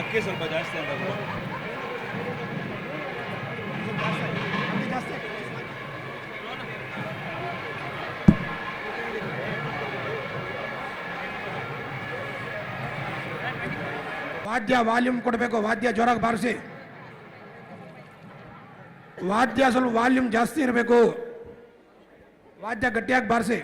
अक्के ಸ್ವಲ್ಪ ಜಾಸ್ತಿ ಇರಬೇಕು ವಾದ್ಯ ವಾಲ್ಯೂಮ್ ಕೊಡಬೇಕು ವಾದ್ಯ ಜೋರಾಗಿ ಬಾರಸಿ ವಾದ್ಯ ಅಸಲು ವಾಲ್ಯೂಮ್ ಜಾಸ್ತಿ ಇರಬೇಕು ವಾದ್ಯ ಗಟ್ಟಿಯಾಗಿ ಬಾರಸಿ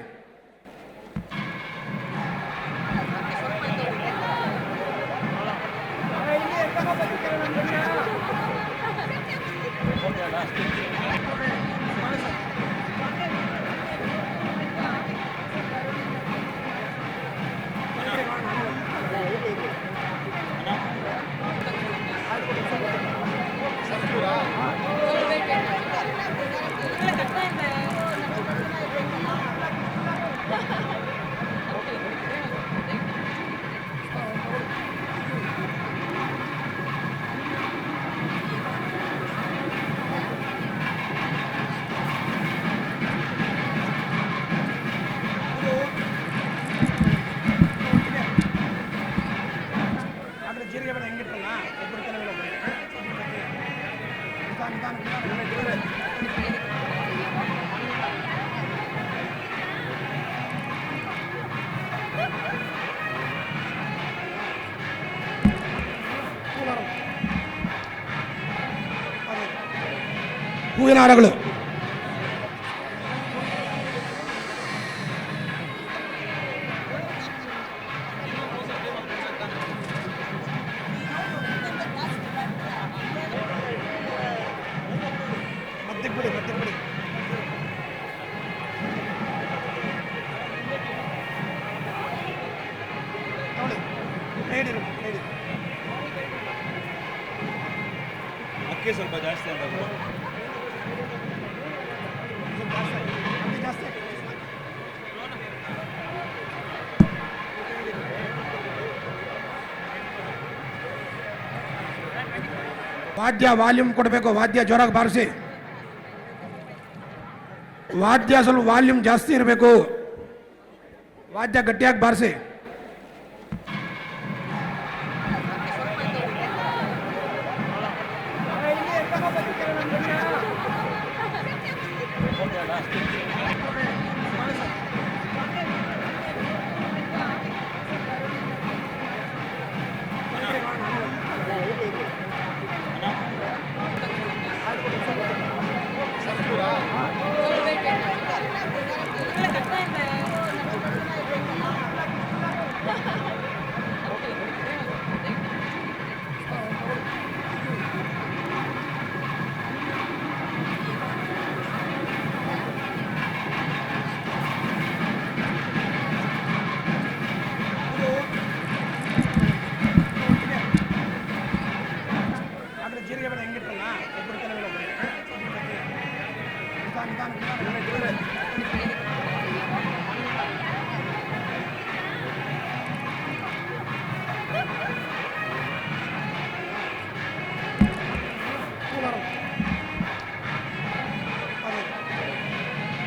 ಹೂವಿನ ಹಾರಗಳು के ಸ್ವಲ್ಪ ಜಾಸ್ತಿ ಇರಬೇಕು ವಾದ್ಯ ವಾಲ್ಯೂಮ್ ಕೊಡಬೇಕು ವಾದ್ಯ ಜೋರಾಗಿ ಬಾರಸಿ ವಾದ್ಯ ಅಸಲು ವಾಲ್ಯೂಮ್ ಜಾಸ್ತಿ ಇರಬೇಕು ವಾದ್ಯ ಗಟ್ಟಿಯಾಗಿ ಬಾರಸಿ Yeah, that's good.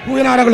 പൂയനാടകൾ